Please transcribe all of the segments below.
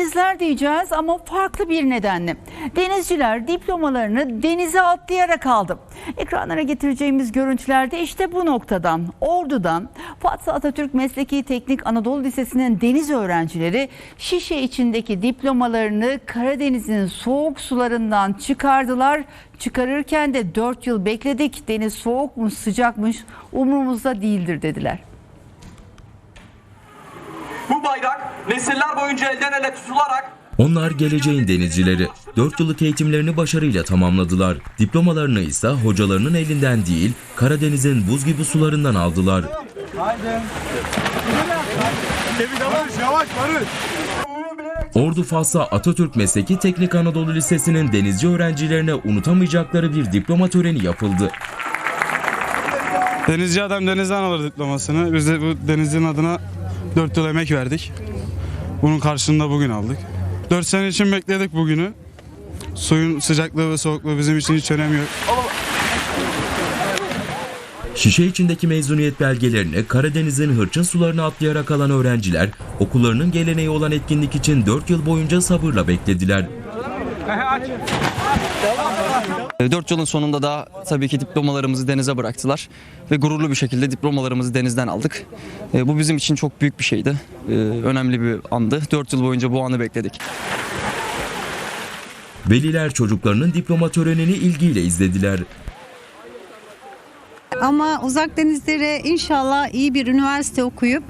denizler diyeceğiz ama farklı bir nedenle. Denizciler diplomalarını denize atlayarak aldı. Ekranlara getireceğimiz görüntülerde işte bu noktadan, Ordu'dan Fatih Atatürk Mesleki Teknik Anadolu Lisesi'nin deniz öğrencileri şişe içindeki diplomalarını Karadeniz'in soğuk sularından çıkardılar. Çıkarırken de 4 yıl bekledik. Deniz soğukmuş, sıcakmış, umurumuzda değildir dediler. Bu bayrak nesiller boyunca elden ele tutularak Onlar geleceğin denizcileri. 4 yıllık eğitimlerini başarıyla tamamladılar. Diplomalarını ise hocalarının elinden değil, Karadeniz'in buz gibi sularından aldılar. Ordu Fas'a Atatürk Mesleki Teknik Anadolu Lisesi'nin denizci öğrencilerine unutamayacakları bir diploma töreni yapıldı. Denizci adam denizden alır diplomasını. Biz de bu denizcinin adına 4 yıl emek verdik. Bunun karşılığında bugün aldık. 4 sene için bekledik bugünü. Suyun sıcaklığı ve soğukluğu bizim için hiç önemi yok. Şişe içindeki mezuniyet belgelerini Karadeniz'in hırçın sularını atlayarak alan öğrenciler okullarının geleneği olan etkinlik için 4 yıl boyunca sabırla beklediler. 4 yılın sonunda da tabii ki diplomalarımızı denize bıraktılar ve gururlu bir şekilde diplomalarımızı denizden aldık. E, Bu bizim için çok büyük bir şeydi. E, Önemli bir andı. 4 yıl boyunca bu anı bekledik. Veliler çocuklarının diploma törenini ilgiyle izlediler. Ama uzak denizlere inşallah iyi bir üniversite okuyup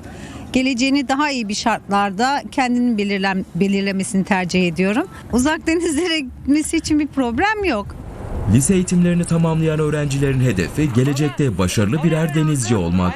geleceğini daha iyi bir şartlarda kendini belirlen, belirlemesini tercih ediyorum. Uzak denizlere gitmesi için bir problem yok. Lise eğitimlerini tamamlayan öğrencilerin hedefi gelecekte başarılı birer denizci olmak.